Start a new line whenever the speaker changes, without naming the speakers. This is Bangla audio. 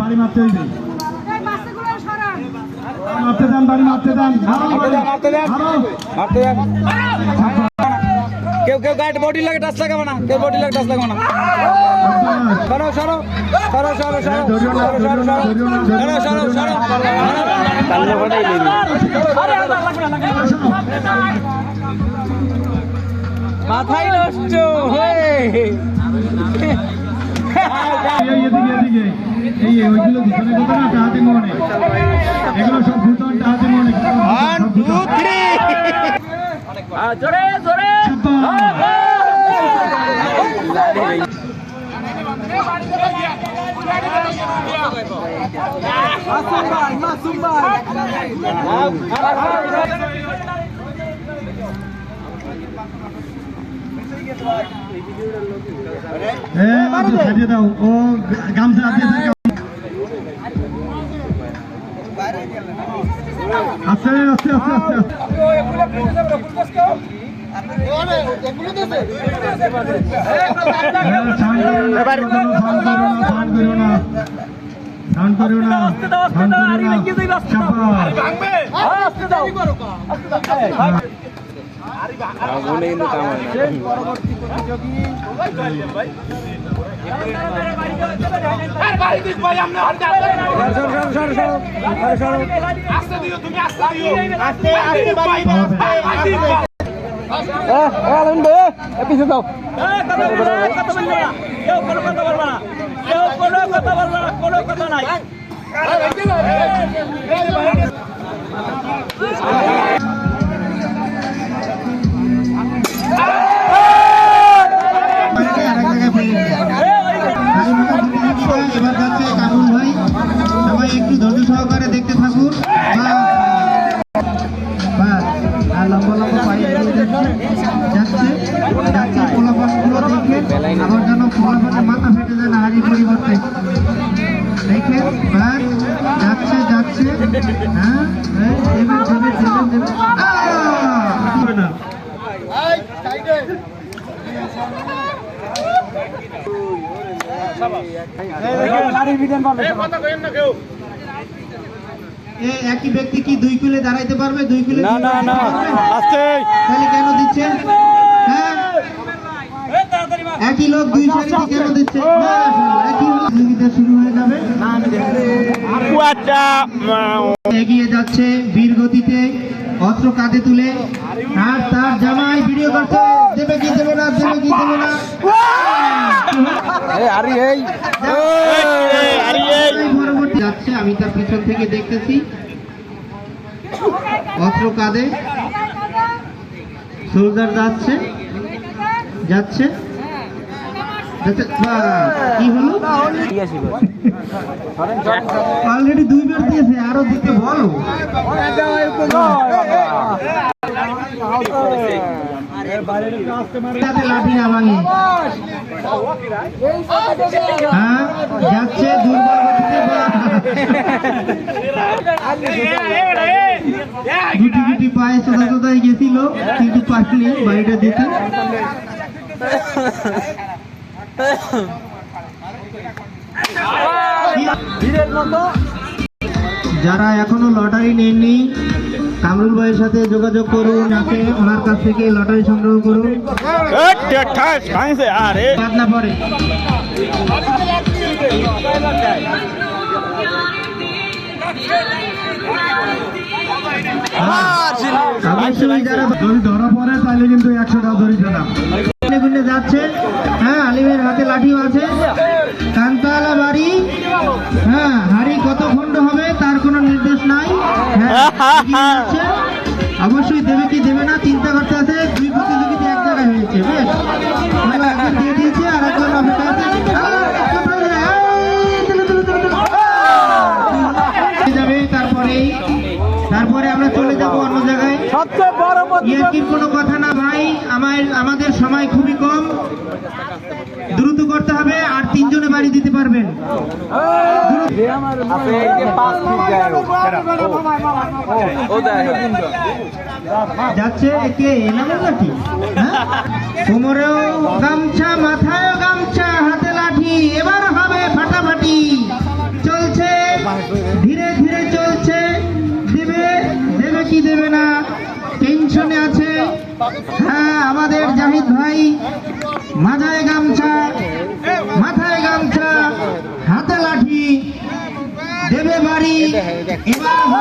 বাড়ি মারতে হইবে মারতে দেন। বাড়ি মারতে দেন।
মারতে দেন। মারতে দেন। কেউ কেউ গাড়ি বডি লাগে টাচ লাগাবো না কেউ বডি লাগে টাচ লাগাবো না সরো সরো সরো সরো সরো সরো সরো সরো সরো সরো মাথায় নষ্ট হয়ে
এই ওইগুলো না মনে এগুলো সব ভূতন মনে
জোরে জোরে
দাও ও গামছা হাতে এবার আস্তে দিও তুমি আস্তে দিও। আস্তে আস্তে সাউন্ড করো না সাউন্ড করো না সাউন্ড করো না চাপা
পিছিয়ে দাও
আবার মাথা ফেটে যায় না পরিবর্তে দেখে যাচ্ছে যাচ্ছে হ্যাঁ দেবেন দেবেন একই ব্যক্তি কি দুই কুলে দাঁড়াইতে পারবে? দুই কুলে
না না না।
তাহলে কেন দিচ্ছেন? একই লোক দুই সারিতে কেন দিচ্ছে? মাশাআল্লাহ, একই লোক প্রতিযোগিতা শুরু হয়ে যাবে। এগিয়ে যাচ্ছে বীর গতিতে অস্ত্র কাঁধে তুলে। আর তার জামাই ভিডিও করছে। দেবে কি দেবে না দেবে কি দেবে না।
আরে এই
পরবর্তী যাচ্ছে আমি তার পিছন থেকে দেখতেছি। অস্ত্র কাঁধে। সোলজার যাচ্ছে যাচ্ছে। কি হলো? অলরেডি দুইবার দিয়েছে আরও দিতে বলো। লাঠি না ভাঙে। হ্যাঁ যাচ্ছে দুর্বল গুটি গুটি পায়ে সোজা সোজাই গেছিল কিন্তু পাসনি বাড়িটা দিতে যারা এখনও লটারি নেননি কামরুল ভাইয়ের সাথে যোগাযোগ করুন আছে ওনার কাছ থেকে লটারি সংগ্রহ করুন। না পড়ে অবশ্যই যারা
ধরা পড়ে তাহলে কিন্তু একশো টাকা ধরে না
যাচ্ছে হ্যাঁ আলিমের হাতে লাঠিও আছে কান্তালা বাড়ি হ্যাঁ হাড়ি কত খণ্ড হবে তার কোনো নির্দেশ নাই হ্যাঁ, অবশ্যই দেবে কি দেবে না চিন্তা করতে আছে দুই প্রতিযোগিতা এক জায়গায় হয়েছে বেশ দিয়েছে আর। হয়ে তারপরে আমরা চলে যাব
ইয়ে
আমাদের সময় খুবই কম। দ্রুত করতে হবে আর তিনজনে বাড়ি
দিতে পারবেন।
যাচ্ছে একে এনামের নাকি? হ্যাঁ? গামছা মাথায়ও গামছা। আমাদের জাহিদ ভাই মাথায় গামছা মাথায় গামছা হাতে লাঠি দেবে বাড়ি এবার